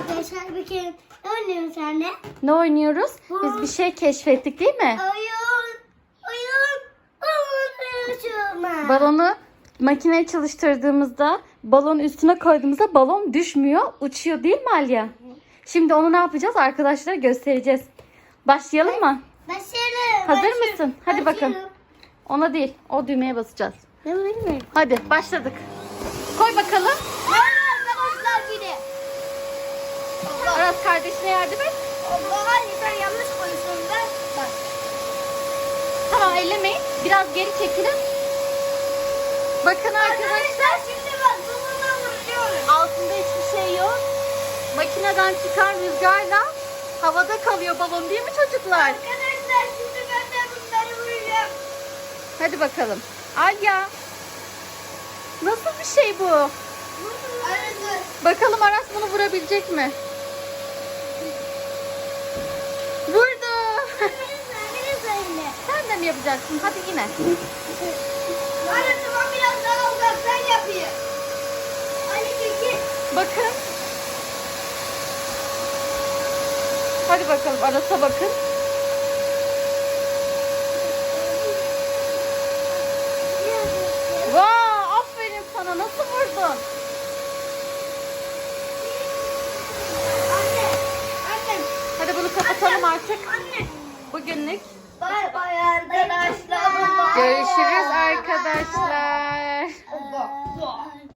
arkadaşlar bir kere oynuyoruz anne? Ne oynuyoruz? Biz bir şey keşfettik değil mi? Oyun. Oyun. Oyun. Balonu makineye çalıştırdığımızda balon üstüne koyduğumuzda balon düşmüyor, uçuyor değil mi Alya? Şimdi onu ne yapacağız? Arkadaşlara göstereceğiz. Başlayalım mı? Başlayalım. Hazır başlayalım, mısın? Hadi bakın. başlayalım. Ona değil, o düğmeye basacağız. Hadi başladık. Koy bakalım. Merhaba arkadaşlar yine. Aras kardeşine yardım et. Hayır ben yanlış koymuşum ben. Bak. Tamam ellemeyin. Biraz geri çekilin. Bakın arkadaşlar. şimdi bak bununla vuruyoruz. Altında hiçbir şey yok. Makineden çıkan rüzgarla havada kalıyor balon değil mi çocuklar? Arkadaşlar şimdi ben de bunları vuracağım. Hadi bakalım. Alya. Nasıl bir şey bu? Arası. Bakalım Aras bunu vurabilecek mi? Yapacaksın? Hadi yine. Arası ben biraz daha uzaktan yapayım. Ali çekil. Bakın. Hadi bakalım Aras'a bakın. Vaa aferin sana nasıl vurdun? Anne. Annem. Hadi bunu kapatalım artık. Anne. Bugünlük. Arkadaşlar. Görüşürüz arkadaşlar.